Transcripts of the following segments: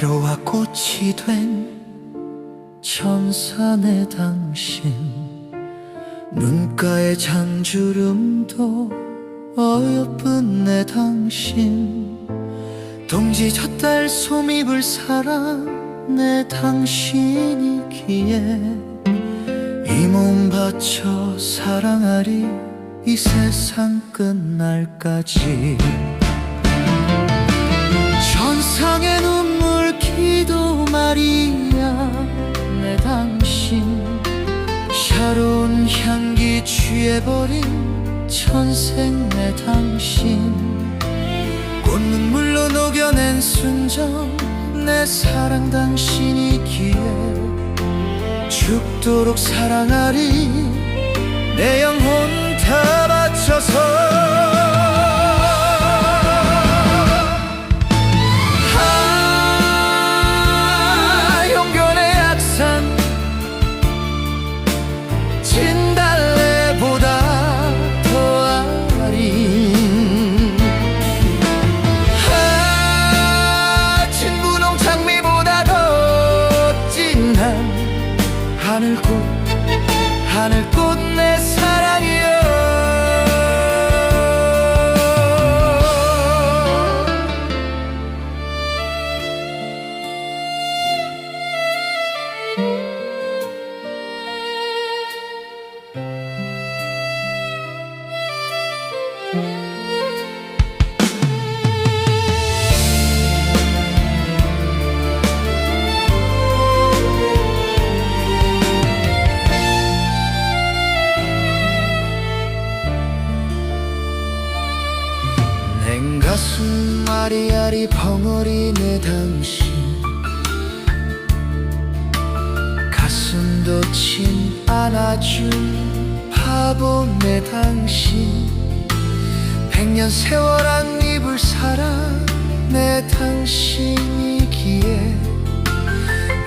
별이 된 천사 내 당신. 눈가의 장주름도 어여쁜 내 당신. 동지 젖달 솜입을 사랑 내 당신이기에 이 몸 바쳐 사랑하리 이 세상 끝날까지 마리아 내 당신. 샤론 향기 취해버린 천생 내 당신. 꽃눈물로 녹여낸 순정 내 사랑 당신이기에 죽도록 사랑하리 내 영혼 다 하늘꽃 하늘꽃 내 사랑이여 가슴 아리아리 벙어리 내 당신. 가슴도 친 안아준 바보 내 당신. 백년 세월 안 입을 사랑 내 당신이기에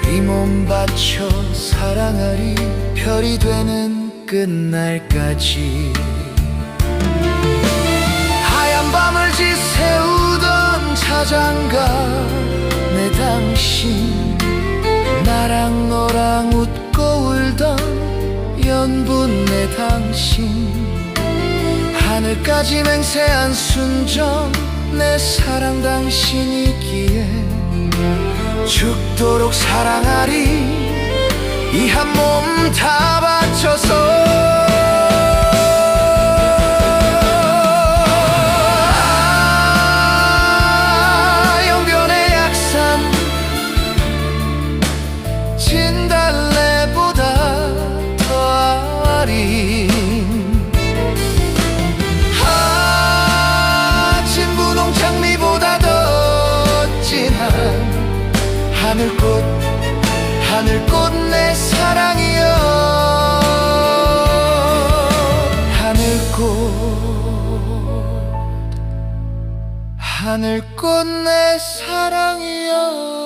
이 몸 바쳐 사랑하리 별이 되는 끝날까지 당신 나랑 너랑 웃고 울던 연분 내 당신 하늘까지 맹세한 순정 내 사랑 당신이기에 죽도록 사랑하리 이 한 몸 다 바쳐서 하늘꽃 내 사랑이여